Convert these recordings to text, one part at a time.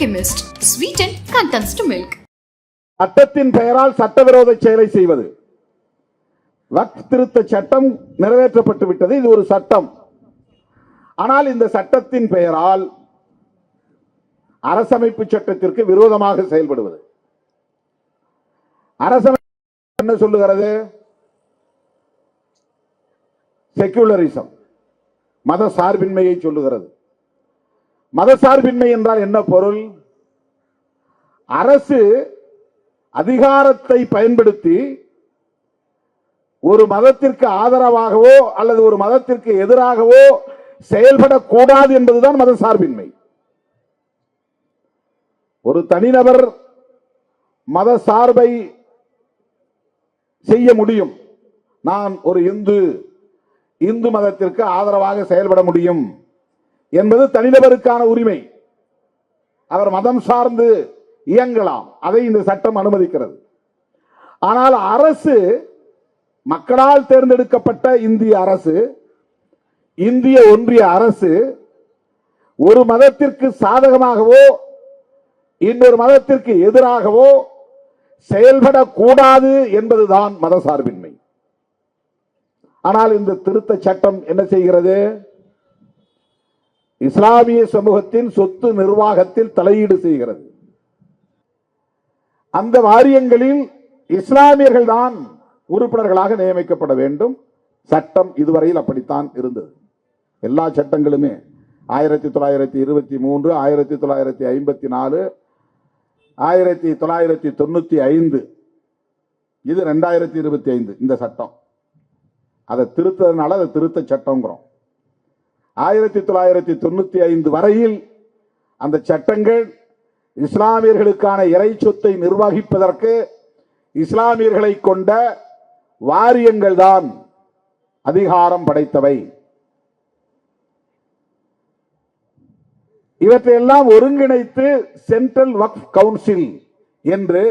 Alchemist. Sweeten contents milk. சட்டத்தின் பெயரால் சட்டவிரோத செயலை செய்வது. வக்ஃப் திருத்த சட்டம் நிறைவேற்றப்பட்டு விட்டது இது ஒரு சட்டம். ஆனால் இந்த சட்டத்தின் பெயரால் அரசமைப்பு சட்டத்திற்கு விரோதமாக செயல்படுவது. அரசமைப்பு என்ன சொல்லுகிறது? செக்குலரிசம் மத சார்பின்மையை சொல்லுகிறது. மத சார்பின்மை என்றால் என்ன பொருள்? அரசு அதிகாரத்தை பயன்படுத்தி ஒரு மதத்திற்கு ஆதரவாகவோ அல்லது ஒரு மதத்திற்கு எதிராகவோ செயல்படக்கூடாது என்பதுதான் மத சார்பின்மை ஒரு தனிநபர் மத சார்பை செய்ய முடியும். நான் ஒரு இந்து இந்து மதத்திற்கு ஆதரவாக செயல்பட முடியும். என்பது தனிநபருக்கான உரிமை. அவர் மதம் சார்ந்து இயங்கலாம். அதை இந்த சட்டம் அனுமதிக்கிறது. ஆனால் அரசு மக்களால் தேர்ந்தெடுக்கப்பட்ட இந்திய அரசு இந்திய ஒன்றிய அரசு ஒரு மதத்திற்கு சாதகமாகவோ இன்னொரு மதத்திற்கு எதிராகவோ செயல்படக்கூடாது என்பதுதான் மதசார்பின்மை. ஆனால் இந்த திருத்த சட்டம் என்ன செய்கிறது? இஸ்லாமிய சமூகத்தின் சொத்து நிர்வாகத்தில் தலையீடு செய்கிறது. அந்த வாரியங்களில் இஸ்லாமியர்கள் தான் உறுப்பினர்களாக நியமிக்கப்பட வேண்டும். சட்டம் இதுவரையில் அப்படித்தான் இருந்தது. எல்லா சட்டங்களுமே ஆயிரத்தி தொள்ளாயிரத்தி இருபத்தி மூன்று ஆயிரத்தி தொள்ளாயிரத்தி ஐம்பத்தி நாலு ஆயிரத்தி தொள்ளாயிரத்தி தொண்ணூத்தி ஐந்து. இது ரெண்டாயிரத்தி இருபத்தி ஐந்து இந்த சட்டம். அதை திருத்ததுனால அதை திருத்த சட்டங்கிறோம் ஆயிரத்தி தொள்ளாயிரத்தி தொண்ணூத்தி ஐந்து வரையில் அந்த சட்டங்கள் இஸ்லாமியர்களுக்கான இறை சொத்தை நிர்வகிப்பதற்கு இஸ்லாமியர்களை கொண்ட வாரியங்கள் தான் அதிகாரம் படைத்தவை. இவற்றையெல்லாம் ஒருங்கிணைத்து சென்ட்ரல் வக்ஃப் கவுன்சில் என்று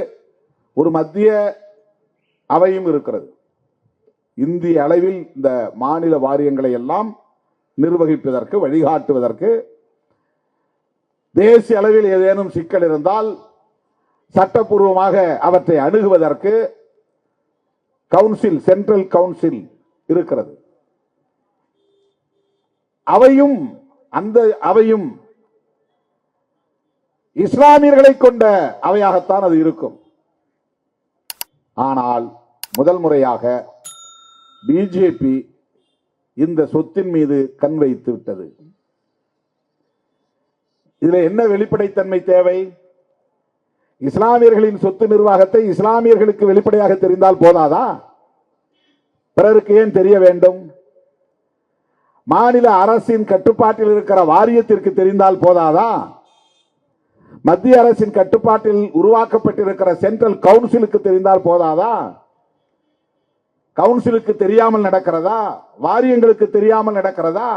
ஒரு மத்திய அவையும் இருக்கிறது. இந்திய அளவில் இந்த மாநில வாரியங்களை எல்லாம் நிர்வகிப்பதற்கு வழிகாட்டுவதற்கு தேசிய அளவில் ஏதேனும் சிக்கல் இருந்தால் சட்டப்பூர்வமாக அவற்றை அணுகுவதற்கு கவுன்சில் சென்ட்ரல் கவுன்சில் இருக்கிறது. அவையும் அந்த அவையும் இஸ்லாமியர்களை கொண்ட அவையாகத்தான் அது இருக்கும். ஆனால் முதல் முறையாக பிஜேபி இந்த சொத்தின் மீது கண் வைத்து விட்டது. இதுல என்ன வெளிப்படைத்தன்மை தேவை? இஸ்லாமியர்களின் சொத்து நிர்வாகத்தை இஸ்லாமியர்களுக்கு வெளிப்படையாக தெரிந்தால் போதாதா? பிறருக்கு ஏன் தெரிய வேண்டும்? மாநில அரசின் கட்டுப்பாட்டில் இருக்கிற வாரியத்திற்கு தெரிந்தால் போதாதா? மத்திய அரசின் கட்டுப்பாட்டில் உருவாக்கப்பட்டிருக்கிற சென்ட்ரல் கவுன்சிலுக்கு தெரிந்தால் போதாதா? கவுன்சிலுக்கு தெரியாமல் நடக்கிறதா? வாரியங்களுக்கு தெரியாமல் நடக்கிறதா?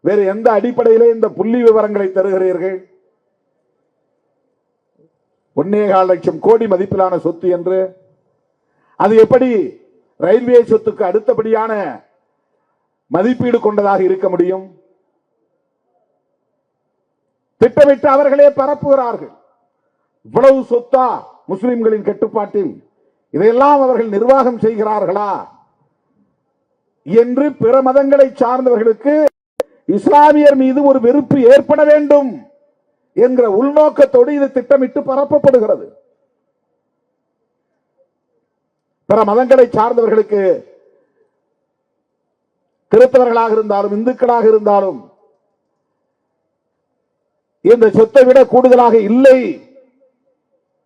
வேறு எந்த அடிப்படையிலே இந்த புள்ளி விவரங்களை தருகிறீர்கள்? ஒன்னேகால் லட்சம் கோடி மதிப்பிலான சொத்து என்று. அது எப்படி ரயில்வே சொத்துக்கு அடுத்தபடியான மதிப்பீடு கொண்டதாக இருக்க முடியும்? திட்டமிட்டு அவர்களே பரப்புகிறார்கள். இவ்வளவு சொத்தா முஸ்லிம்களின் கட்டுப்பாட்டில்? இதையெல்லாம் அவர்கள் நிர்வாகம் செய்கிறார்களா? என்று பிற மதங்களை சார்ந்தவர்களுக்கு இஸ்லாமியர் மீது ஒரு வெறுப்பு ஏற்பட வேண்டும் என்ற உள்நோக்கத்தோடு இது திட்டமிட்டு பரப்பப்படுகிறது. பிற மதங்களை சார்ந்தவர்களுக்கு கிறிஸ்தவர்களாக இருந்தாலும் இந்துக்களாக இருந்தாலும் இந்த சொத்தை விட கூடுதலாக இல்லை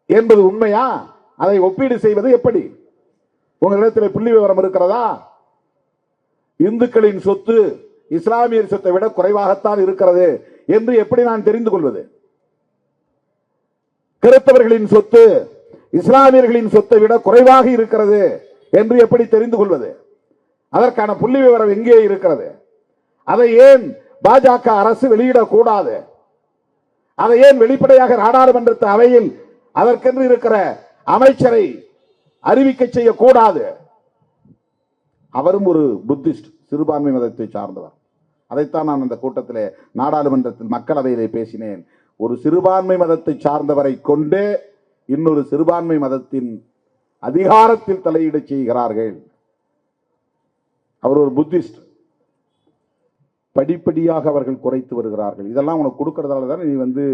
என்பது உண்மையா? அதை ஒப்பீடு செய்வது எப்படி? உங்களிடத்தில் புள்ளி விவரம் இருக்கிறதா? இந்துக்களின் சொத்து இஸ்லாமியர் சொத்தை விட குறைவாகத்தான் இருக்கிறது என்று எப்படி நான் தெரிந்து கொள்வது? கிறிஸ்தவர்களின் சொத்து இஸ்லாமியர்களின் சொத்தை விட குறைவாக இருக்கிறது என்று எப்படி தெரிந்து கொள்வது? அதற்கான புள்ளி விவரம் எங்கே இருக்கிறது? அதை ஏன் பாஜக அரசு வெளியிடக்கூடாது? அதை ஏன் வெளிப்படையாக நாடாளுமன்றத்து அவையில் அதற்கென்று இருக்கிற அமைச்சரை அறிவிக்க செய்யக்கூடாது. அவரும் ஒரு புத்திஸ்ட் சிறுபான்மை மதத்தை சார்ந்தவர். அதைத்தான் நான் அந்த கூட்டத்திலே நாடாளுமன்றத்தில் மக்களவையிலே பேசினேன். ஒரு சிறுபான்மை மதத்தை சார்ந்தவரை கொண்டு இன்னொரு சிறுபான்மை மதத்தின் அதிகாரத்தில் தலையீடு செய்கிறார்கள். அவர் ஒரு புத்திஸ்ட். படிப்படியாக அவர்கள் குறைத்து வருகிறார்கள். இதெல்லாம் உனக்கு கொடுக்கறதால தான் நீ வந்து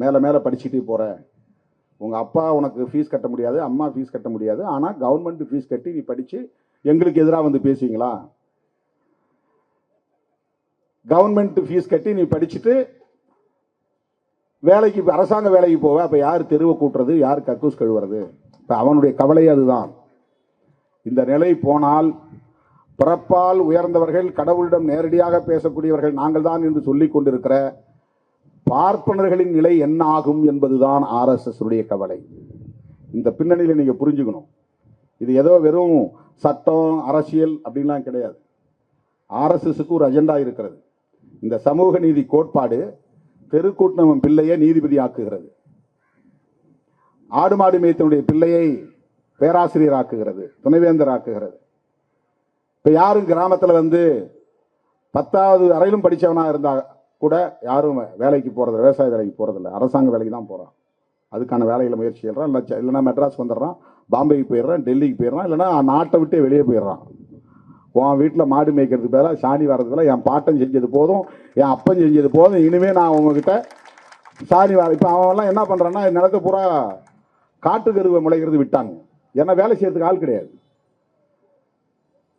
மேலே மேலே படிச்சுட்டே போகிற உங்கள் அப்பா உனக்கு ஃபீஸ் கட்ட முடியாது அம்மா ஃபீஸ் கட்ட முடியாது ஆனால் கவர்மெண்ட் ஃபீஸ் கட்டி நீ படித்து எங்களுக்கு எதிராக வந்து பேசுவீங்களா? கவர்மெண்ட் ஃபீஸ் கட்டி நீ படிச்சுட்டு வேலைக்கு அரசாங்க வேலைக்கு போவ அப்போ யார் தெருவை கூட்டுறது யார் கக்கூஸ் கழுவுறது? இப்போ அவனுடைய கவலை அதுதான். இந்த நிலை போனால் பிறப்பால் உயர்ந்தவர்கள் கடவுளிடம் நேரடியாக பேசக்கூடியவர்கள் நாங்கள் தான் என்று சொல்லிக் கொண்டிருக்கிற பார்ப்பனர்களின் நிலை என்ன ஆகும் என்பதுதான் ஆர்எஸ்எஸ் உடைய கவலை. இந்த பின்னணியில் நீங்கள் புரிஞ்சுக்கணும். இது ஏதோ வெறும் சட்டம் அரசியல் அப்படின்லாம் கிடையாது. ஆர்எஸ்எஸ்க்கு ஒரு அஜெண்டா இருக்கிறது. இந்த சமூக நீதி கோட்பாடு தெருக்கூட்டணவன் பிள்ளையை நீதிபதி ஆக்குகிறது. ஆடு மாடு மேய்த்தனுடைய பிள்ளையை பேராசிரியர் ஆக்குகிறது துணைவேந்தர் ஆக்குகிறது. இப்போ யாரும் கிராமத்தில் வந்து பத்தாவது அறையிலும் படித்தவனாக இருந்தா கூட யாரும் வேலைக்கு போகிறதில்ல விவசாய வேலைக்கு போகிறதில்ல அரசாங்க வேலைக்கு தான் போகிறான் அதுக்கான வேலையில் முயற்சி செய்கிறான் இல்லை இல்லைனா இல்லைன்னா மெட்ராஸ் வந்துடுறான். பாம்பேக்கு போயிடுறான் டெல்லிக்கு போயிடுறான். இல்லைன்னா நாட்டை விட்டே வெளியே போயிடுறான். உன் வீட்டில் மாடு மேய்க்கிறதுக்கு பேராக சாணி வர்றதுக்கு என் பாட்டன் செஞ்சது போதும் என் அப்பன் செஞ்சது போதும். இனிமேல் நான் உங்ககிட்ட சாணி வர இப்போ அவன்லாம் என்ன பண்ணுறான்னா நிலத்தை பூரா காட்டு கருவை முளைக்கிறது விட்டாங்க. ஏன்னா வேலை செய்யறதுக்கு ஆள் கிடையாது.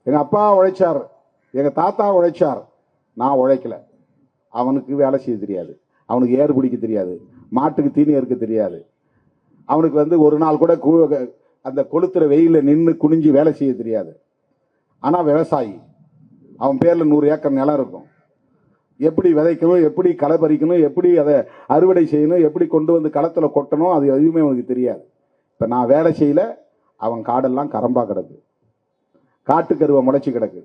எங்கள் அப்பா உழைச்சார். எங்கள் தாத்தா உழைச்சார். நான் உழைக்கல. அவனுக்கு வேலை செய்ய தெரியாது. அவனுக்கு ஏர் பிடிக்க தெரியாது. மாட்டுக்கு தீனி இருக்க தெரியாது. அவனுக்கு வந்து ஒரு நாள் கூட அந்த கொளுத்துற வெயிலில் நின்று குனிஞ்சு வேலை செய்ய தெரியாது. ஆனால் விவசாயி அவன் பேரில் நூறு ஏக்கர் நிலம் இருக்கும். எப்படி விதைக்கணும் எப்படி களை பறிக்கணும் எப்படி அதை அறுவடை செய்யணும் எப்படி கொண்டு வந்து களத்தில் கொட்டணும் அது எதுவுமே அவனுக்கு தெரியாது. இப்போ நான் வேலை செய்யல அவன் காடெல்லாம் கரம்பாக கிடக்கு. காட்டுக்கருவை முளைச்சி கிடக்கு.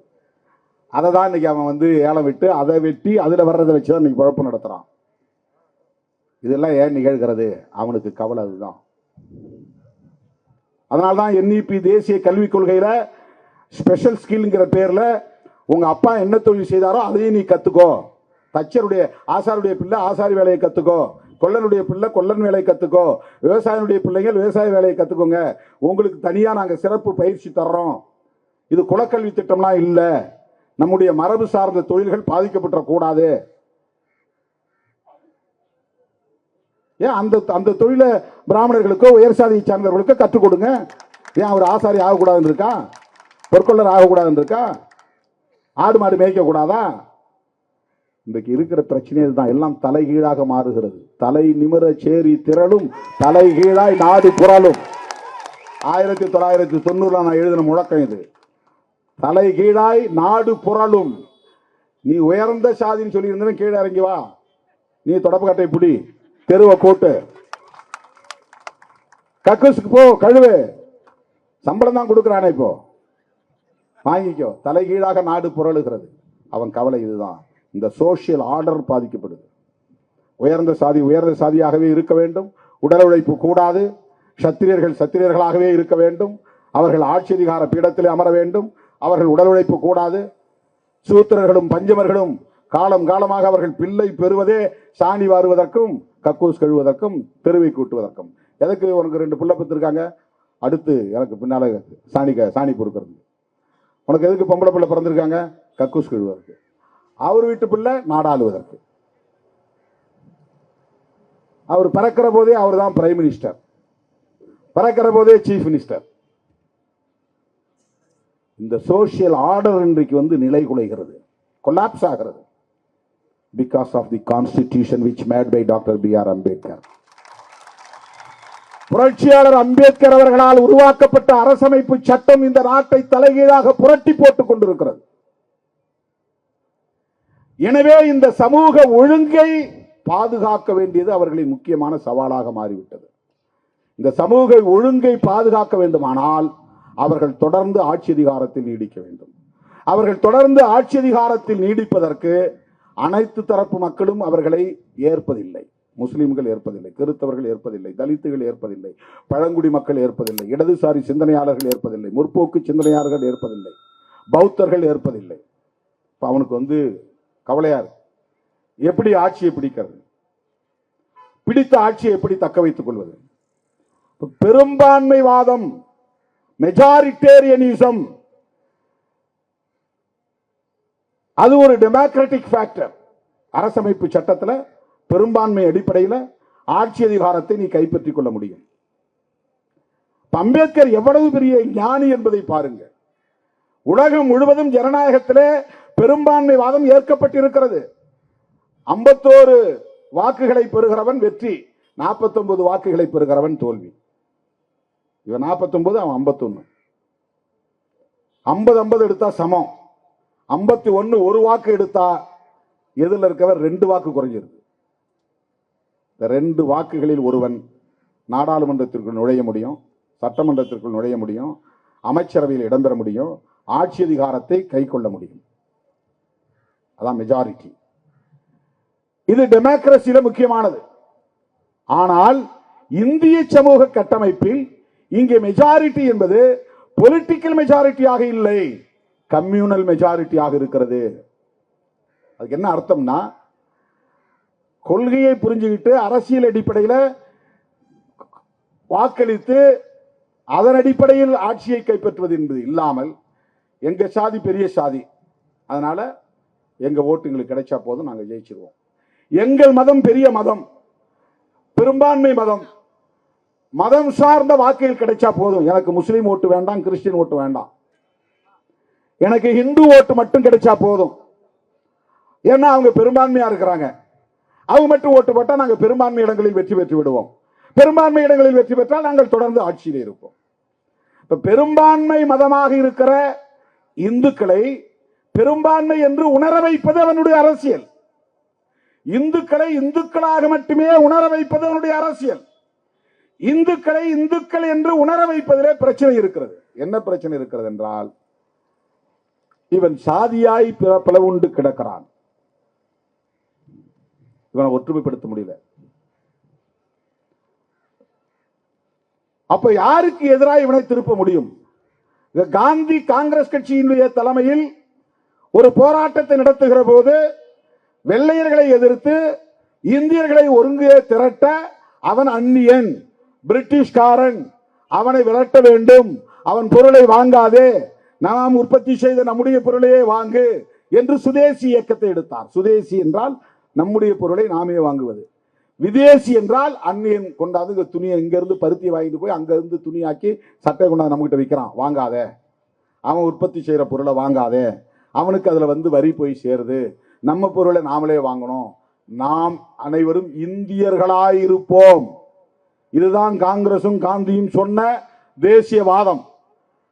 அதை தான் இன்றைக்கி அவன் வந்து ஏலம் விட்டு அதை வெட்டி அதில் வர்றதை வச்சு தான் இன்றைக்கி குழப்பம் நடத்துகிறான் இதெல்லாம் ஏன் நிகழ்கிறது? அவனுக்கு கவலை அதுதான். அதனால்தான் என்இபி தேசிய கல்விக் கொள்கையில் ஸ்பெஷல் ஸ்கில்ங்கிற பேரில் உங்கள் அப்பா என்ன தொழில் செய்தாரோ அதையும் நீ கற்றுக்கோ தச்சருடைய ஆசாருடைய பிள்ளை ஆசாரி வேலையை கற்றுக்கோ கொல்லனுடைய பிள்ளை கொல்லன் வேலையை கற்றுக்கோ விவசாயினுடைய பிள்ளைகள் விவசாய வேலையை கற்றுக்கோங்க உங்களுக்கு தனியாக நாங்கள் சிறப்பு பயிற்சி தர்றோம். இது குலக்கல்வி திட்டம்லாம் இல்லை. நம்முடைய மரபு சார்ந்த தொழில்கள் பாதிக்கப்பட்ட கூடாது ஏன் அந்த அந்த தொழிலை பிராமணர்களுக்கோ உயர் சாதியை சார்ந்தவர்களுக்கோ கற்றுக் கொடுங்க. ஏன் அவர் ஆசாரி ஆகக்கூடாதுன்னு இருக்கா? பொற்கொள்ளர் ஆகக்கூடாதுன்னு இருக்கா? ஆடு மாடு மேய்க்க கூடாதா இன்றைக்கு இருக்கிற பிரச்சனை இதுதான் எல்லாம் தலைகீழாக மாறுகிறது. தலை நிமிர சேரி திரளும் தலைகீழாய் நாடு புரளும். ஆயிரத்தி தொள்ளாயிரத்தி தொண்ணூறில் நான் எழுதின முழக்கம் இது. தலைகீழாய் நாடு புரளும். நீ உயர்ந்த சாதின்னு சொல்லி கீழே இறங்கி வா. நீ தொடப்பக்கட்டை பிடி. தெருவை கூட்டு கக்கூசுக்கு போ கழுவு. சம்பளம் தான் கொடுக்குறானே இப்போ. வாங்கிக்கோ. தலைகீழாக நாடு புரளுகிறது. அவன் கவலை இதுதான். இந்த சோஷியல் ஆர்டர் பாதிக்கப்படுது. உயர்ந்த சாதி உயர்ந்த சாதியாகவே இருக்க வேண்டும். உடல் உழைப்பு கூடாது. சத்திரியர்கள் சத்திரியர்களாகவே இருக்க வேண்டும். அவர்கள் ஆட்சி அதிகார பீடத்தில் அமர வேண்டும். அவர்கள் உடல் உழைப்பு கூடாது. சூத்திரர்களும் பஞ்சமர்களும் காலம் காலமாக அவர்கள் பிள்ளை பெறுவதே சாணி வாருவதற்கும் கக்கூஸ் கழுவதற்கும் தெருவை கூட்டுவதற்கும். எதுக்கு உனக்கு ரெண்டு பிள்ளை பெற்றிருக்காங்க? அடுத்து எனக்கு பின்னால் சாணி க- சாணி பொறுக்கிறது. உனக்கு எதுக்கு பொம்பளை பிள்ளை பிறந்திருக்காங்க? கக்கூஸ் கழுவதற்கு அவர் வீட்டு பிள்ளை நாடாளுவதற்கு அவர் பிறக்கிற போதே அவர் தான் பிரைம் மினிஸ்டர் பிறக்கிற போதே சீஃப் மினிஸ்டர் இந்த சோஷியல் ஆர்டர் இன்றைக்கு வந்து நிலை குலைகிறது. கொலாப்ஸ் ஆகிறது. Because of the constitution which made by doctor B R Ambedkar புரட்சியாளர் அம்பேத்கர் அவர்களால் உருவாக்கப்பட்ட அரசமைப்பு சட்டம் இந்த நாட்டை தலைகீழாக புரட்டி போட்டுக் கொண்டிருக்கிறது. எனவே இந்த சமூக ஒழுங்கை பாதுகாக்க வேண்டியது அவர்களின் முக்கியமான சவாலாக மாறிவிட்டது. இந்த சமூக ஒழுங்கை பாதுகாக்க வேண்டுமானால் அவர்கள் தொடர்ந்து ஆட்சி அதிகாரத்தில் நீடிக்க வேண்டும். அவர்கள் தொடர்ந்து ஆட்சி அதிகாரத்தில் நீடிப்பதற்கு அனைத்து தரப்பு மக்களும் அவர்களை ஏற்பதில்லை. முஸ்லிம்கள் ஏற்பதில்லை கிறிஸ்தவர்கள் ஏற்பதில்லை தலித்துகள் ஏற்பதில்லை பழங்குடி மக்கள் ஏற்பதில்லை இடதுசாரி சிந்தனையாளர்கள் ஏற்பதில்லை முற்போக்கு சிந்தனையாளர்கள் ஏற்பதில்லை பௌத்தர்கள் ஏற்பதில்லை. இப்போ அவனுக்கு வந்து கவலையா இருக்கு. எப்படி ஆட்சியை பிடிக்கிறது? பிடித்த ஆட்சியை எப்படி தக்க வைத்துக் கொள்வது? பெரும்பான்மைவாதம் மெஜாரிட்டேரியனிசம் அது ஒரு டெமோக்ராட்டிக் ஃபேக்டர் அரசமைப்பு சட்டத்தில் பெரும்பான்மை அடிப்படையில் ஆட்சி அதிகாரத்தை நீ கைப்பற்றிக் கொள்ள முடியும். அம்பேத்கர் எவ்வளவு பெரிய ஞானி என்பதை பாருங்க. உலகம் முழுவதும் ஜனநாயகத்திலே பெரும்பான்மைவாதம் ஏற்கப்பட்டிருக்கிறது. ஐம்பத்தோரு வாக்குகளை பெறுகிறவன் வெற்றி 49 வாக்குகளை பெறுகிறவன் தோல்வி. இவன் 49 அவன் 51 ஐம்பது ஐம்பது எடுத்தா சமம். ஐம்பத்தி ஒன்று ஒரு வாக்கு எடுத்தா எதில் இருக்கவர் ரெண்டு வாக்கு குறைஞ்சிருக்கு இந்த ரெண்டு வாக்குகளில் ஒருவன் நாடாளுமன்றத்திற்குள் நுழைய முடியும் சட்டமன்றத்திற்குள் நுழைய முடியும் அமைச்சரவையில் இடம்பெற முடியும் ஆட்சி அதிகாரத்தை கை கொள்ள முடியும். அதான் மெஜாரிட்டி இது டெமோக்ரஸியில முக்கியமானது. ஆனால் இந்திய சமூக கட்டமைப்பில் இங்கே மெஜாரிட்டி என்பது பொலிட்டிக்கல் மெஜாரிட்டியாக இல்லை. கம்யூனல் மெஜாரிட்டியாக இருக்கிறது. அதுக்கு என்ன அர்த்தம்னா கொள்கையை புரிஞ்சுக்கிட்டு அரசியல் அடிப்படையில் வாக்களித்து அதன் அடிப்படையில் ஆட்சியை கைப்பற்றுவது என்பது இல்லாமல் எங்கள் சாதி பெரிய சாதி. அதனால் எங்கள் ஓட்டுங்களுக்கு கிடைச்சா போதும் நாங்கள் ஜெயிச்சிருவோம். எங்கள் மதம் பெரிய மதம். பெரும்பான்மை மதம். மதம் சார்ந்த வாக்கில் கிடைச்சா போதும். எனக்கு முஸ்லீம் ஓட்டு வேண்டாம் கிறிஸ்டின் ஓட்டு வேண்டாம். எனக்கு ஹிந்து ஓட்டு மட்டும் கிடைச்சா போதும். ஏன்னா அவங்க பெரும்பான்மையா இருக்கிறாங்க. அவங்க மட்டும் ஓட்டு போட்டால் நாங்கள் பெரும்பான்மை இடங்களில் வெற்றி பெற்று விடுவோம். பெரும்பான்மை இடங்களில் வெற்றி பெற்றால் நாங்கள் தொடர்ந்து ஆட்சியில் இருப்போம். இப்போ பெரும்பான்மை மதமாக இருக்கிற இந்துக்களை பெரும்பான்மை என்று உணர வைப்பது அவனுடைய அரசியல். இந்துக்களை இந்துக்களாக மட்டுமே உணர வைப்பது அவனுடைய அரசியல். இந்துக்களை இந்துக்கள் என்று உணர வைப்பதிலே பிரச்சனை இருக்கிறது. என்ன பிரச்சனை இருக்கிறது என்றால் இவன் சாதியாய் பிற- பிளவுண்டு கிடக்கிறான். இவனை ஒற்றுமைப்படுத்த முடியல. அப்ப யாருக்கு எதிராக இவனை திருப்ப முடியும்? காந்தி காங்கிரஸ் கட்சியினுடைய தலைமையில் ஒரு போராட்டத்தை நடத்துகிற போது வெள்ளையர்களை எதிர்த்து இந்தியர்களை ஒருங்கே திரட்ட அவன் அந்நியன். பிரிட்டிஷ்காரன் அவனை விரட்ட வேண்டும். அவன் பொருளை வாங்காதே. நாம் உற்பத்தி செய்த நம்முடைய பொருளையே வாங்கு என்று சுதேசி இயக்கத்தை எடுத்தார். சுதேசி என்றால் நம்முடைய பொருளை நாமே வாங்குவது. விதேசி என்றால் அந்நியன் கொண்டாந்து துணியை இங்கேருந்து பருத்தி வாங்கிட்டு போய் அங்கேருந்து துணியாக்கி சட்டை கொண்டாந்து நம்மகிட்ட விற்கிறான் வாங்காத. அவன் உற்பத்தி செய்கிற பொருளை வாங்காதே. அவனுக்கு அதில் வந்து வரி போய் சேருது. நம்ம பொருளை நாமளே வாங்கணும். நாம் அனைவரும் இந்தியர்களாயிருப்போம். இதுதான் காங்கிரசும் காந்தியும் சொன்ன தேசியவாதம்.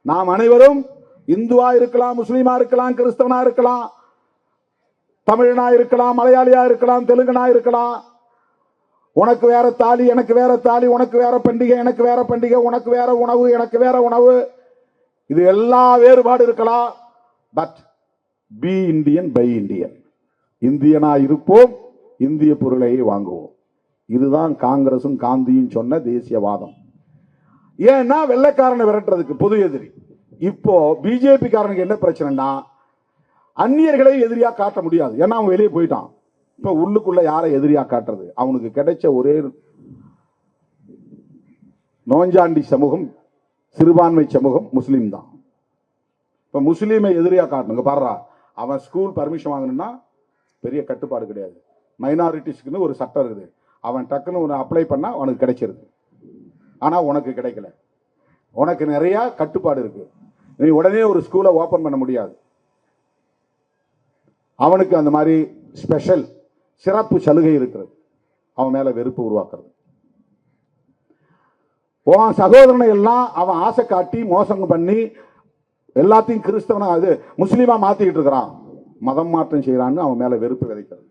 நாம் அனைவரும் இந்துவா இருக்கலாம் முஸ்லீமா இருக்கலாம் கிறிஸ்தவனா இருக்கலாம் தமிழனா இருக்கலாம் மலையாளியா இருக்கலாம் தெலுங்கனா இருக்கலாம். உனக்கு வேற தாலி எனக்கு வேற தாலி உனக்கு வேற பண்டிகை எனக்கு வேற பண்டிகை உனக்கு வேற உணவு எனக்கு வேற உணவு. இது எல்லா வேறுபாடு இருக்கலாம். But be Indian buy Indian இந்தியனா இருப்போம் இந்திய பொருளை வாங்குவோம். இதுதான் காங்கிரசும் காந்தியும் சொன்ன தேசியவாதம். ஏன்னா வெள்ளைக்காரனை விரட்டுறதுக்கு பொது எதிரி. இப்போ பிஜேபி காரனுக்கு என்ன பிரச்சனைனா அந்நியர்களை எதிரியா காட்ட முடியாது. ஏன்னா அவன் வெளியே போயிட்டான். இப்ப உள்ளுக்குள்ள யாரை எதிரியா காட்டுறது? அவனுக்கு கிடைச்ச ஒரே நோஞ்சாண்டி சமூகம் சிறுபான்மை சமூகம் முஸ்லீம் தான். இப்ப முஸ்லீமை எதிரியா காட்டணுங்க. பாடுறா அவன் ஸ்கூல் பர்மிஷன் வாங்கணும்னா பெரிய கட்டுப்பாடு கிடையாது. மைனாரிட்டிஸ்க்குன்னு ஒரு சட்டம் இருக்குது. அவன் டக்குன்னு ஒன்று அப்ளை பண்ணால் அவனுக்கு கிடைச்சிருது. ஆனால் உனக்கு கிடைக்கல. உனக்கு நிறையா கட்டுப்பாடு இருக்குது நீ உடனே ஒரு ஸ்கூலை ஓப்பன் பண்ண முடியாது. அவனுக்கு அந்த மாதிரி ஸ்பெஷல் சிறப்பு சலுகை இருக்கிறது. அவன் மேலே வெறுப்பு உருவாக்குறது. உன் சகோதரனை எல்லாம் அவன் ஆசை காட்டி மோசம் பண்ணி எல்லாத்தையும் கிறிஸ்தவனா அது முஸ்லீமா மாத்திக்கிட்டு இருக்கிறான். மதம் மாற்றம் செய்யறான்னு அவன் மேல வெறுப்பு விதைக்கிறது.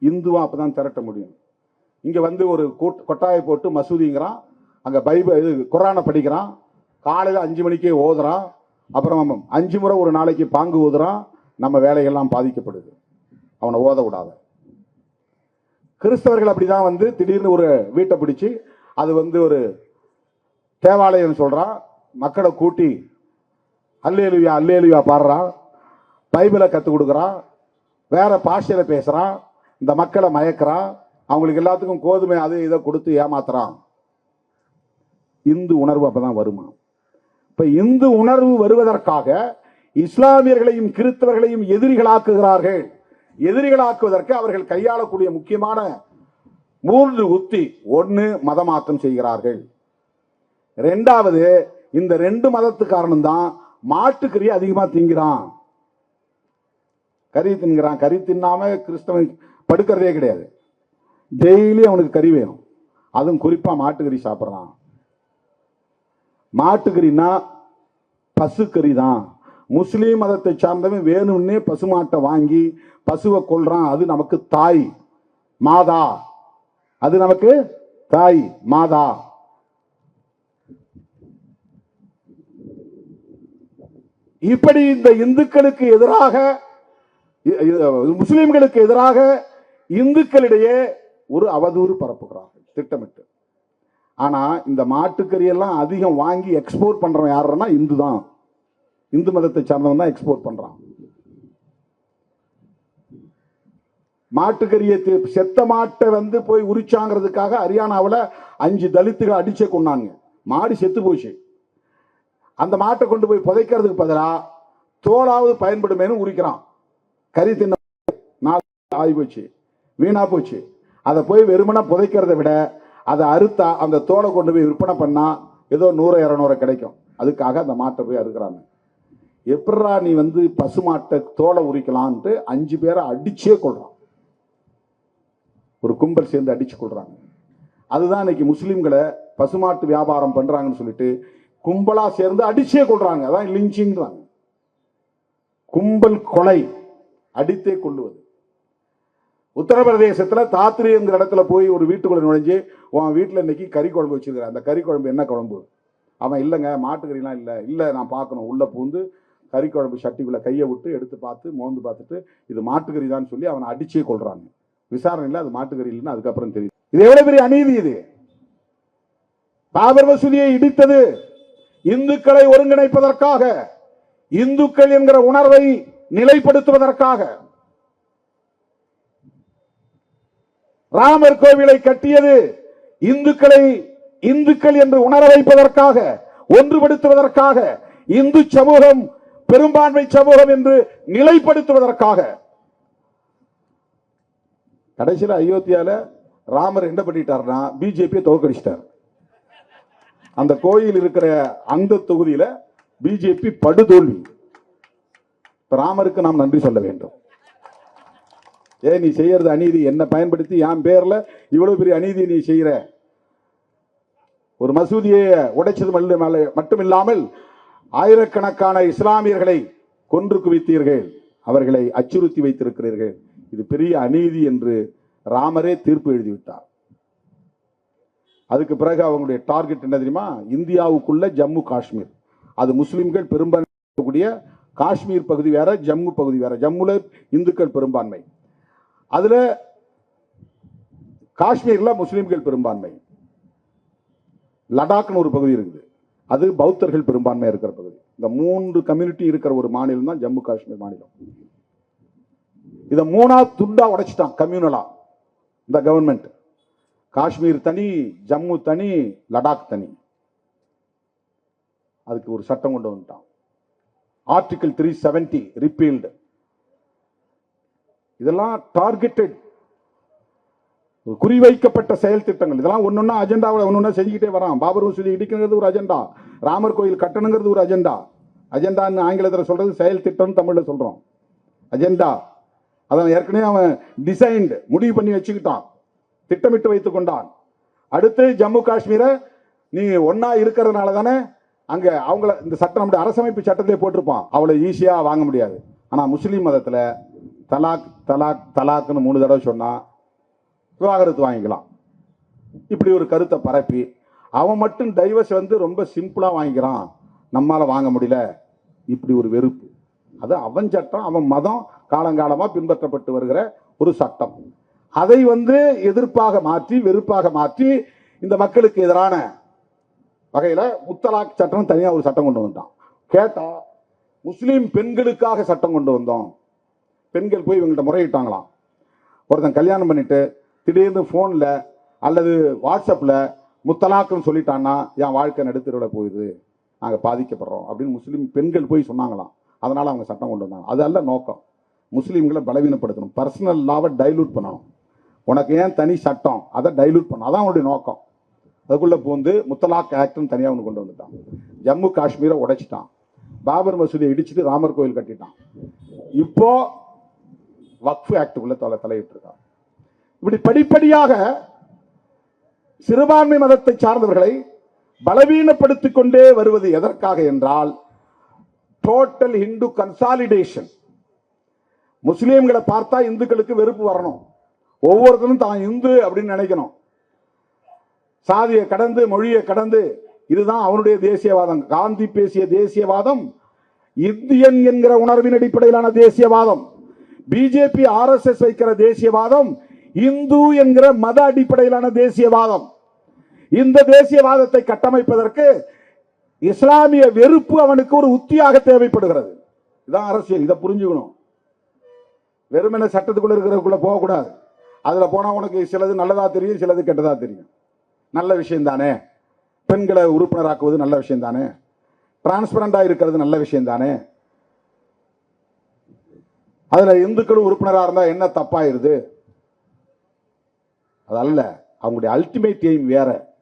இந்துவாக அப்போ தான் திரட்ட முடியும். இங்கே வந்து ஒரு கூட்- கொட்டாயை போட்டு மசூதிங்கிறான். அங்கே பைபிள் இது குரானை படிக்கிறான். காலையில் அஞ்சு மணிக்கே ஓதுறான். அப்புறம் அஞ்சு முறை ஒரு நாளைக்கு பாங்கு ஓதுறான் நம்ம வேலைகள்லாம் பாதிக்கப்படுது. அவனை ஓத விடாத. கிறிஸ்தவர்கள் அப்படிதான் வந்து திடீர்னு ஒரு வீட்டை பிடிச்சி அது வந்து ஒரு தேவாலயம் சொல்கிறான் மக்களை கூட்டி அல்லேலுவியா அல்லேலுவியா பாடுறான். பைபிளை கற்றுக் கொடுக்குறான். வேற பாஷையில் பேசுகிறான் இந்த மக்களை மயக்கிறான் அவங்களுக்கு எல்லாத்துக்கும் கோதுமை அது இதை கொடுத்து ஏமாத்துறான். இந்து உணர்வு அப்பதான் வருமா? இப்ப இந்து உணர்வு வருவதற்காக இஸ்லாமியர்களையும் கிறிஸ்தவர்களையும் எதிரிகளாக்குகிறார்கள். எதிரிகளாக்குவதற்கு அவர்கள் கையாளக்கூடிய முக்கியமான மூன்று உத்தி ஒன்று மதமாற்றம் செய்கிறார்கள். ரெண்டாவது இந்த ரெண்டு மதத்து காரணம் தான் மாட்டுக்கறி அதிகமாக திங்கிறான் கறி தின்கிறான். கறி தின்னாம கிறிஸ்தவன் படுக்கிறதே கிடையாது. டெய்லி அவனுக்கு கறி வேணும். அதுவும் குறிப்பா மாட்டுக்கறி சாப்பிட்றான். மாட்டுக்கறினா பசுக்கறி தான். முஸ்லீம் மதத்தை சார்ந்தவன் வேணும்னே பசுமாட்டை வாங்கி பசுவை கொல்றான். அது நமக்கு தாய் மாதா. அது நமக்கு தாய் மாதா. இப்படி இந்த இந்துக்களுக்கு எதிராக முஸ்லீம்களுக்கு முஸ்லிம்களுக்கு எதிராக இந்துக்களிடையே ஒரு அவதூறு பரப்புகிறார்கள் திட்டமிட்டு. ஆனா இந்த மாட்டுக்கறியெல்லாம் அதிகம் வாங்கி எக்ஸ்போர்ட் பண்றவன் யாருன்னா இந்து தான். இந்து மதத்தை சார்ந்தவன் தான் எக்ஸ்போர்ட் பண்றான். மாட்டுக்கறியை செத்த மாட்டை வந்து போய் உரிச்சாங்கிறதுக்காக ஹரியானாவில் அஞ்சு தலித்துகளை அடிச்சே கொண்டாங்க மாடு செத்து போச்சு. அந்த மாட்டை கொண்டு போய் புதைக்கிறதுக்கு பதிலாக தோலாவது பயன்படுமேனு உரிக்கிறான். கறி தின்ன நாள் ஆகி போச்சு. வீணா போச்சு. அதை போய் வெறுமனா புதைக்கிறத விட அதை அறுத்தா அந்த தோலை கொண்டு போய் விற்பனை பண்ணால் ஏதோ நூறு இரநூறு கிடைக்கும். அதுக்காக அந்த மாட்டை போய் அறுக்கிறாங்க. எப்படா நீ வந்து பசுமாட்டை தோலை உரிக்கலான்ட்டு அஞ்சு பேரை அடிச்சே கொள்றான் ஒரு கும்பல் சேர்ந்து அடிச்சு கொள்றாங்க அதுதான் இன்னைக்கு முஸ்லீம்களை பசுமாட்டு வியாபாரம் பண்ணுறாங்கன்னு சொல்லிட்டு கும்பலாக சேர்ந்து அடிச்சே கொள்றாங்க அதான் லிஞ்சிங்கிறாங்க. கும்பல் கொலை அடித்தே கொள்ளுவது உத்தரப்பிரதேசத்தில் தாத்ரி இடத்துல போய் ஒரு வீட்டுக்குள்ள நுழைஞ்சு உன் வீட்டில் இன்னைக்கு கறி குழம்பு வச்சிருக்கிற. அந்த கறி குழம்பு என்ன குழம்பு? அவன் இல்லைங்க மாட்டுக்கறிலாம் இல்லை. இல்லை நான் பார்க்கணும். உள்ளே பூந்து கறி குழம்பு சட்டிக்குள்ளே கையை விட்டு எடுத்து பார்த்து மோந்து பார்த்துட்டு இது மாட்டுக்கறி தான் சொல்லி அவனை அடிச்சே கொள்றாங்க விசாரணையில் அது மாட்டுக்கறி இல்லைன்னு அதுக்கப்புறம் தெரியும் இது எவ்வளவு பெரிய அநீதி இது? பாபர் மசூதியை இடித்தது இந்துக்களை ஒருங்கிணைப்பதற்காக இந்துக்கள் என்கிற உணர்வை நிலைப்படுத்துவதற்காக. ராமர் கோவிலை கட்டியது இந்துக்களை இந்துக்கள் என்று உணர வைப்பதற்காக ஒன்றுபடுத்துவதற்காக இந்து சமூகம் பெரும்பான்மை சமூகம் என்று நிலைப்படுத்துவதற்காக. கடைசியில் அயோத்தியால ராமர் என்ன பண்ணிட்டார்னா பிஜேபியை தோற்கடிச்சிட்டார். அந்த கோயில் இருக்கிற அந்த தொகுதியில பிஜேபி படுதோல்வி. ராமருக்கு நாம் நன்றி சொல்ல வேண்டும். ஏ நீ செய்யறது அநீதி. என்னை பயன்படுத்தி என் பேரில் இவ்வளவு பெரிய அநீதி நீ செய்யற. ஒரு மசூதியை உடைச்சது மட்டும் மல்ல- மட்டுமில்லாமல் ஆயிரக்கணக்கான இஸ்லாமியர்களை கொன்று குவித்தீர்கள். அவர்களை அச்சுறுத்தி வைத்திருக்கிறீர்கள். இது பெரிய அநீதி என்று ராமரே தீர்ப்பு எழுதிவிட்டார். அதுக்கு பிறகு அவங்களுடைய டார்கெட் என்ன தெரியுமா? இந்தியாவுக்குள்ள ஜம்மு காஷ்மீர். அது முஸ்லிம்கள் பெரும்பான்மை காஷ்மீர் பகுதி வேற ஜம்மு பகுதி வேற. ஜம்முல இந்துக்கள் பெரும்பான்மை. அதில் காஷ்மீரில் முஸ்லீம்கள் பெரும்பான்மை. லடாக்னு ஒரு பகுதி இருக்குது. அது பௌத்தர்கள் பெரும்பான்மை இருக்கிற பகுதி. இந்த மூன்று கம்யூனிட்டி இருக்கிற ஒரு மாநிலம் தான் ஜம்மு காஷ்மீர் மாநிலம். இதை மூணா துண்டா உடைச்சிட்டான் கம்யூனலா இந்த கவர்மெண்ட் காஷ்மீர் தனி ஜம்மு தனி லடாக் தனி. அதுக்கு ஒரு சட்டம் கொண்டு வந்துட்டான். ஆர்டிகிள் த்ரீ செவன்டி ரிப்பீல்டு இதெல்லாம் டார்கெட்டட் குறிவைக்கப்பட்ட செயல் திட்டங்கள். இதெல்லாம் ஒன்னொன்னா அஜெண்டாவில் ஒன்னொன்னா செஞ்சுக்கிட்டே வரான். பாபர் மசூதி இடிக்கிறது ஒரு அஜெண்டா. ராமர் கோயில் கட்டணுங்கிறது ஒரு அஜெண்டா. அஜெண்டான்னு ஆங்கிலத்தில் சொல்றது செயல் திட்டம்னு தமிழில் சொல்றோம். அஜெண்டா. அதன் ஏற்கனவே அவன் டிசைன்டு முடிவு பண்ணி வச்சுக்கிட்டான். திட்டமிட்டு வைத்து கொண்டான். அடுத்து ஜம்மு காஷ்மீரை நீ ஒன்னா இருக்கிறதுனால தானே அங்கே அவங்கள இந்த சட்டம் நம்முடைய அரசமைப்பு சட்டத்திலே போட்டிருப்பான். அவ்வளோ ஈஸியாக வாங்க முடியாது. ஆனால் முஸ்லீம் மதத்தில் தலாக் தலாக் தலாக்னு மூணு தடவை சொன்னால் விவாகரத்து வாங்கிக்கலாம். இப்படி ஒரு கருத்தை பரப்பி அவன் மட்டும் டைவர்ஸ் வந்து ரொம்ப சிம்பிளாக வாங்கிக்கிறான். நம்மளால் வாங்க முடியல. இப்படி ஒரு வெறுப்பு. அது அவன் சட்டம் அவன் மதம் காலங்காலமாக பின்பற்றப்பட்டு வருகிற ஒரு சட்டம். அதை வந்து எதிர்ப்பாக மாற்றி வெறுப்பாக மாற்றி இந்த மக்களுக்கு எதிரான வகையில் முத்தலாக் சட்டம் தனியாக ஒரு சட்டம் கொண்டு வந்தான் கேட்டால் முஸ்லீம் பெண்களுக்காக சட்டம் கொண்டு வந்தோம். பெண்கள் போய் இவங்கள்ட்ட முறையிட்டாங்களாம். ஒருத்தன் கல்யாணம் பண்ணிட்டு திடீர்னு ஃபோனில் அல்லது வாட்ஸ்அப்பில் முத்தலாக்குன்னு சொல்லிட்டான்னா என் வாழ்க்கை நடுத்தருவில் போயிடுது. நாங்கள் பாதிக்கப்படுறோம். அப்படின்னு முஸ்லீம் பெண்கள் போய் சொன்னாங்களாம். அதனால் அவங்க சட்டம் கொண்டு வந்தாங்க. அது அல்ல நோக்கம். முஸ்லீம்களை பலவீனப்படுத்தணும். பர்சனல் லாவை டைலூட் பண்ணணும். உனக்கு ஏன் தனி சட்டம்? அதை டைலூட் பண்ணணும். அதான் அவனுடைய நோக்கம். அதுக்குள்ளே பூந்து முத்தலாக் ஆக்ட்னு தனியாக ஒன்று கொண்டு வந்துட்டான். ஜம்மு காஷ்மீரை உடைச்சிட்டான். பாபர் மசூதியை இடிச்சிட்டு ராமர் கோயில் கட்டிட்டான். இப்போ வக்ஃபு ஆக்டுக்குள்ள தலை தலையிட்டு இப்படி படிப்படியாக சிறுபான்மை மதத்தை சார்ந்தவர்களை பலவீனப்படுத்திக் கொண்டே வருவது எதற்காக என்றால் டோட்டல் இந்து கன்சாலிடேஷன் முஸ்லீம்களை பார்த்தா இந்துக்களுக்கு வெறுப்பு வரணும். ஒவ்வொருத்தரும் தான் இந்து அப்படின்னு நினைக்கணும். சாதியை கடந்து மொழியை கடந்து இதுதான் அவனுடைய தேசியவாதம். காந்தி பேசிய தேசியவாதம் இந்தியன் என்கிற உணர்வின் அடிப்படையிலான தேசியவாதம். பிஜேபி ஆர்எஸ்எஸ் வைக்கிற தேசியவாதம் இந்து என்கிற மத அடிப்படையிலான தேசியவாதம். இந்த தேசியவாதத்தை கட்டமைப்பதற்கு இஸ்லாமிய வெறுப்பு அவனுக்கு ஒரு உத்தியாக தேவைப்படுகிறது. இதான் அரசியல் இதை புரிஞ்சுக்கணும். வெறுமனை சட்டத்துக்குள்ள இருக்கிறதுக்குள்ள போகக்கூடாது. அதில் போனால் உனக்கு சிலது நல்லதாக தெரியும் சிலது கெட்டதாக தெரியும். நல்ல விஷயம் தானே பெண்களை உறுப்பினராக்குவது நல்ல விஷயம் தானே இருக்கிறது நல்ல விஷயம் தானே அதில் இந்துக்களும் உறுப்பினராக இருந்தால் என்ன தப்பாயிருது? அது அல்ல. அவங்களுடைய அல்டிமேட் எய்ம் வேற.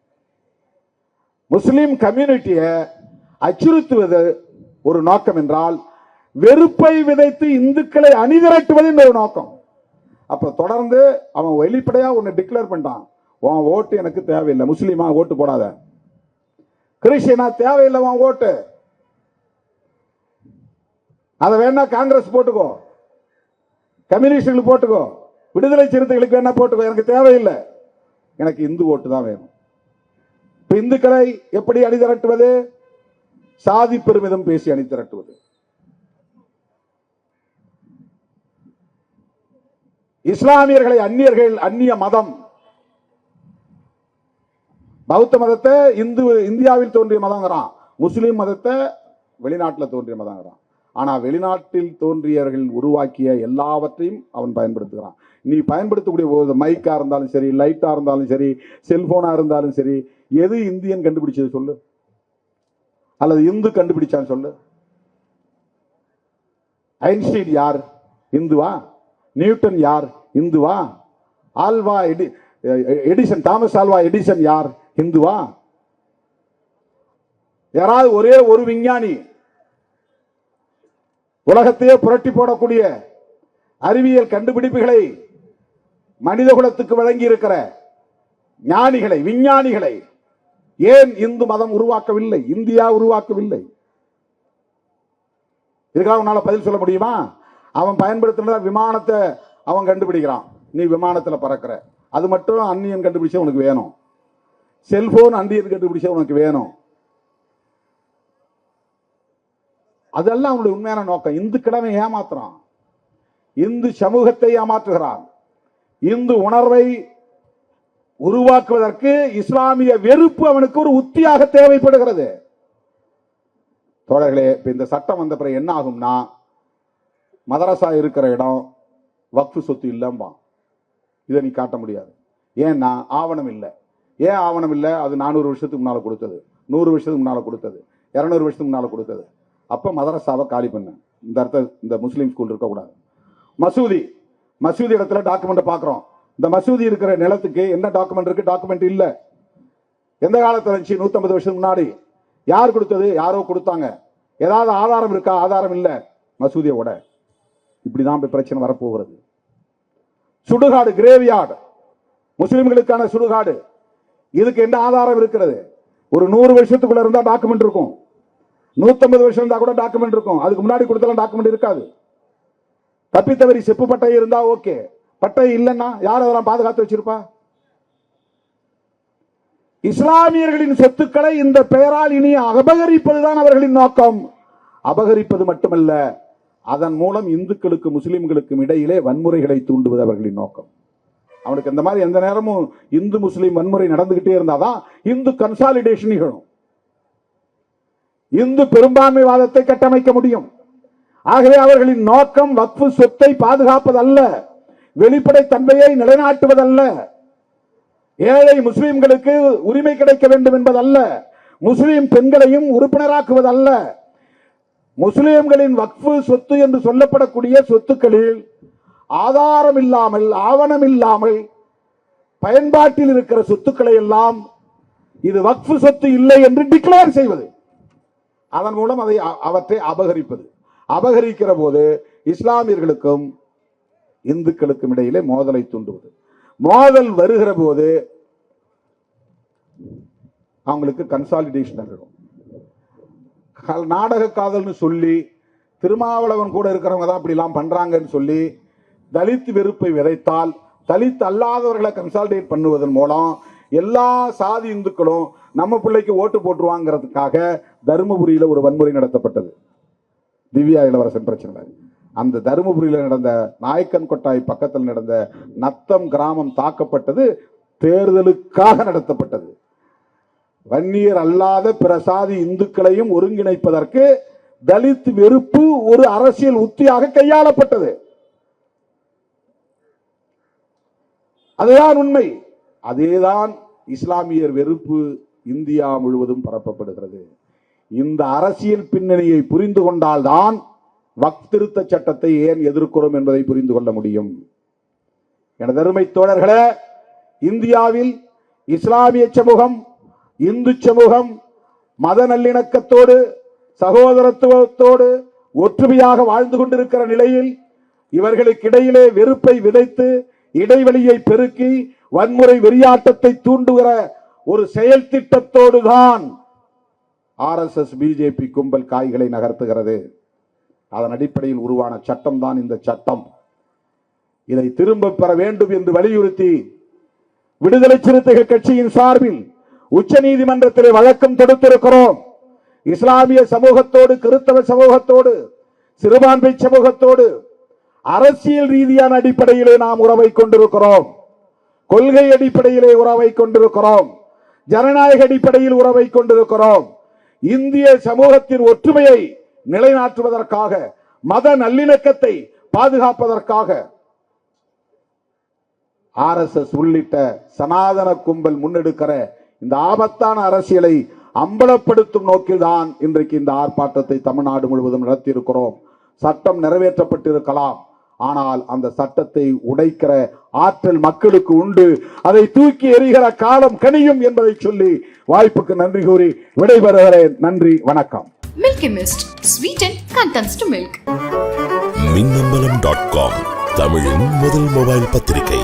முஸ்லீம் கம்யூனிட்டியை அச்சுறுத்துவது ஒரு நோக்கம் என்றால் வெறுப்பை விதைத்து இந்துக்களை அணிதிரட்டுவது இந்த ஒரு நோக்கம். அப்ப தொடர்ந்து அவன் வெளிப்படையா ஒன்னு டிக்ளேர் பண்ணிட்டான். உன் ஓட்டு எனக்கு தேவையில்லை. முஸ்லீமா ஓட்டு போடாத. கிறிஸ்டியனா தேவையில்லை உன் ஓட்டு. அதை வேணா காங்கிரஸ் போட்டுக்கோ. கம்யூனிஸ்டுகளுக்கு போட்டுக்கோ. விடுதலை சிறுத்தைகளுக்கு வேணா போட்டுக்கோ. எனக்கு தேவையில்லை. எனக்கு இந்து ஓட்டு தான் வேணும். இப்போ இந்துக்களை எப்படி அணிதிரட்டுவது? சாதி பெருமிதம் பேசி அணிதிரட்டுவது. இஸ்லாமியர்களை அந்நியர்கள் அந்நிய மதம். பௌத்த மதத்தை இந்து இந்தியாவில் தோன்றிய மதங்கிறான் முஸ்லீம் மதத்தை வெளிநாட்டில் தோன்றிய மதங்கிறான் ஆனால் வெளிநாட்டில் தோன்றியவர்கள் உருவாக்கிய எல்லாவற்றையும் அவன் பயன்படுத்துகிறான். நீ பயன்படுத்தக்கூடிய ஒரு மைக்காக இருந்தாலும் சரி லைட்டாக இருந்தாலும் சரி செல்ஃபோனாக இருந்தாலும் சரி எது இந்தியன் கண்டுபிடிச்சது சொல்லு? அல்லது இந்து கண்டுபிடிச்சான்னு சொல்லு? ஐன்ஸ்டீன் யார்? இந்துவா? நியூட்டன் யார்? இந்துவா? Alva Ed Edison Thomas Alva Edison யார்? இந்துவா? யாராவது ஒரே ஒரு விஞ்ஞானி உலகத்தையே புரட்டி போடக்கூடிய அறிவியல் கண்டுபிடிப்புகளை மனித குலத்துக்கு வழங்கி இருக்கிற ஞானிகளை விஞ்ஞானிகளை ஏன் இந்து மதம் உருவாக்கவில்லை இந்தியா உருவாக்கவில்லை? இதுக்காக உன்னால பதில் சொல்ல முடியுமா? அவன் பயன்படுத்தின விமானத்தை அவன் கண்டுபிடிக்கிறான். நீ விமானத்தில் பறக்கிற. அது மட்டும் அந்நியன் கண்டுபிடிச்ச உனக்கு வேணும். செல்போன் அந்நியன் கண்டுபிடிச்ச உனக்கு வேணும். அதெல்லாம் அவனுடைய உண்மையான நோக்கம். இந்து கடமை ஏமாத்துறான். இந்து சமூகத்தை ஏமாற்றுகிறான். இந்து உணர்வை உருவாக்குவதற்கு இஸ்லாமிய வெறுப்பு அவனுக்கு ஒரு உத்தியாக தேவைப்படுகிறது. தோழர்களே இப்ப இந்த சட்டம் வந்த பிறகு என்ன ஆகும்னா மதரசா இருக்கிற இடம் வக்ஃபு சொத்து இல்லம்பான். இதை நீ காட்ட முடியாது. ஏன்னா ஆவணம் இல்லை. ஏன் ஆவணம் இல்லை? அது நானூறு வருஷத்துக்கு முன்னால கொடுத்தது. நூறு வருஷத்துக்கு முன்னால கொடுத்தது. இரநூறு வருஷத்துக்கு முன்னால கொடுத்தது. அப்போ மதரசாவை காலி பண்ணேன் இந்த அர்த்தம் இந்த முஸ்லீம் ஸ்கூல் இருக்கக்கூடாது. மசூதி. மசூதி இடத்துல டாக்குமெண்ட்டை பார்க்குறோம். இந்த மசூதி இருக்கிற நிலத்துக்கு என்ன டாக்குமெண்ட் இருக்குது டாக்குமெண்ட் இல்லை. எந்த காலத்தில் இருந்துச்சு? நூற்றம்பது வருஷத்துக்கு முன்னாடி. யார் கொடுத்தது? யாரோ கொடுத்தாங்க. ஏதாவது ஆதாரம் இருக்கா? ஆதாரம் இல்லை. மசூதியை இப்படி தான் இப்போ பிரச்சனை வரப்போகிறது. சுடுகாடு கிரேவியார்டு முஸ்லிம்களுக்கான சுடுகாடு. இதுக்கு என்ன ஆதாரம் இருக்கிறது? ஒரு நூறு வருஷத்துக்குள்ள இருந்தால் டாக்குமெண்ட் இருக்கும். நூத்தம்பது வருஷம் இருந்தா கூட டாக்குமெண்ட் இருக்கும். அதுக்கு முன்னாடி கொடுத்தாலும் டாக்குமெண்ட் இருக்காது. தப்பித்தவரி செப்பு பட்டை இருந்தா ஓகே பட்டை இல்லைன்னா யார் அதெல்லாம் பாதுகாத்து வச்சிருப்பா? இஸ்லாமியர்களின் சொத்துக்களை இந்த பெயரால் இனி அபகரிப்பதுதான் அவர்களின் நோக்கம். அபகரிப்பது மட்டுமல்ல அதன் மூலம் இந்துக்களுக்கு முஸ்லிம்களுக்கும் இடையிலே வன்முறைகளை தூண்டுவது அவர்களின் நோக்கம். அவனுக்கு இந்த மாதிரி எந்த நேரமும் இந்து முஸ்லீம் வன்முறை நடந்துகிட்டே இருந்தாதான் இந்து கன்சாலிடேஷன் நிகழும். இந்து பெரும்பான்மைவாதத்தை கட்டமைக்க முடியும். ஆகவே அவர்களின் நோக்கம் வக்ஃபு சொத்தை பாதுகாப்பதல்ல வெளிப்படை தன்மையை நிலைநாட்டுவதல்ல. ஏழை முஸ்லிம்களுக்கு உரிமை கிடைக்க வேண்டும் என்பதல்ல முஸ்லிம் பெண்களையும் உறுப்பினராக்குவதல்ல. முஸ்லிம்களின் வக்ஃபு சொத்து என்று சொல்லப்படக்கூடிய சொத்துக்களில் ஆதாரம் இல்லாமல் ஆவணம் இல்லாமல் பயன்பாட்டில் இருக்கிற சொத்துக்களை எல்லாம் இது வக்ஃபு சொத்து இல்லை என்று டிக்ளேர் செய்வது. அதன் மூலம் அதை அ- அவற்றை அபகரிப்பது. அபகரிக்கிற போது இஸ்லாமியர்களுக்கும் இந்துக்களுக்கும் இடையிலே மோதலை தூண்டுவது. மோதல் வருகிற போது அவங்களுக்கு கன்சாலிடேஷன் ஆகிடும் நாடக காதல்னு சொல்லி திருமாவளவன் கூட இருக்கிறவங்க தான் அப்படிலாம் பண்றாங்கன்னு சொல்லி தலித் வெறுப்பை விதைத்தால் தலித் அல்லாதவர்களை கன்சால்டேட் பண்ணுவதன் மூலம் எல்லா சாதி இந்துக்களும் நம்ம பிள்ளைக்கு ஓட்டு போட்டுருவாங்கிறதுக்காக தருமபுரியில் ஒரு வன்முறை நடத்தப்பட்டது. திவ்யா இளவரசன் பிரச்சனை. அந்த தருமபுரியில் நடந்த நாயக்கன் கொட்டாய் பக்கத்தில் நடந்த நத்தம் கிராமம் தாக்கப்பட்டது தேர்தலுக்காக நடத்தப்பட்டது. வன்னியர் அல்லாத பிற சாதி இந்துக்களையும் ஒருங்கிணைப்பதற்கு தலித் வெறுப்பு ஒரு அரசியல் உத்தியாக கையாளப்பட்டது. அதுதான் உண்மை. அதேதான் இஸ்லாமியர் வெறுப்பு இந்தியா முழுவதும் பரப்பப்படுகிறது. இந்த அரசியல் பின்னணியை புரிந்து கொண்டால்தான் வக்ஃப் திருத்த சட்டத்தை ஏன் எதிர்க்கிறோம் என்பதை புரிந்து கொள்ள முடியும். எனது அருமை தோழர்களே இந்தியாவில் இஸ்லாமிய சமூகம் இந்து சமூகம் மத நல்லிணக்கத்தோடு சகோதரத்துவத்தோடு ஒற்றுமையாக வாழ்ந்து கொண்டிருக்கிற நிலையில் இவர்களுக்கு இடையிலே வெறுப்பை விதைத்து இடைவெளியை பெருக்கி வன்முறை வெறியாட்டத்தை தூண்டுகிற ஒரு செயல் திட்டத்தோடு தான் ஆர்எஸ்எஸ் பிஜேபி கும்பல் காய்களை நகர்த்துகிறது. அதன் அடிப்படையில் உருவான சட்டம் தான் இந்த சட்டம். இதை திரும்ப பெற வேண்டும் என்று வலியுறுத்தி விடுதலை சிறுத்தைகள் கட்சியின் சார்பில் உச்ச நீதிமன்றத்திலே வழக்கம் தொடுத்திருக்கிறோம். இஸ்லாமிய சமூகத்தோடு கிறிஸ்தவ சமூகத்தோடு சிறுபான்மை சமூகத்தோடு அரசியல் ரீதியான அடிப்படையிலே நாம் உறவை கொண்டிருக்கிறோம். கொள்கை அடிப்படையிலே உறவை கொண்டிருக்கிறோம். ஜனநாயக அடிப்படையில் உறவை கொண்டிருக்கிறோம். இந்திய சமூகத்தின் ஒற்றுமையை நிலைநாட்டுவதற்காக மத நல்லிணக்கத்தை பாதுகாப்பதற்காக ஆர்எஸ்எஸ் உள்ளிட்ட சனாதன கும்பல் முன்னெடுக்கிற இந்த ஆபத்தான அரசியலை அம்பலப்படுத்தும் நோக்கில்தான் இன்றைக்கு இந்த ஆர்ப்பாட்டத்தை தமிழ்நாடு முழுவதும் நடத்தியிருக்கிறோம். சட்டம் நிறைவேற்றப்பட்டிருக்கலாம். ஆனால் அந்த சட்டத்தை உடைக்கிற ஆற்றல் மக்களுக்கு உண்டு அதை தூக்கி எறிகிற காலம் கனியும் என்பதை சொல்லி வாய்ப்புக்கு நன்றி கூறி விடைபெறுகிறேன் நன்றி வணக்கம் Milky Mist. Sweeten contents to milk. Minnambalam dot com தமிழின் முதல் மொபைல் பத்திரிகை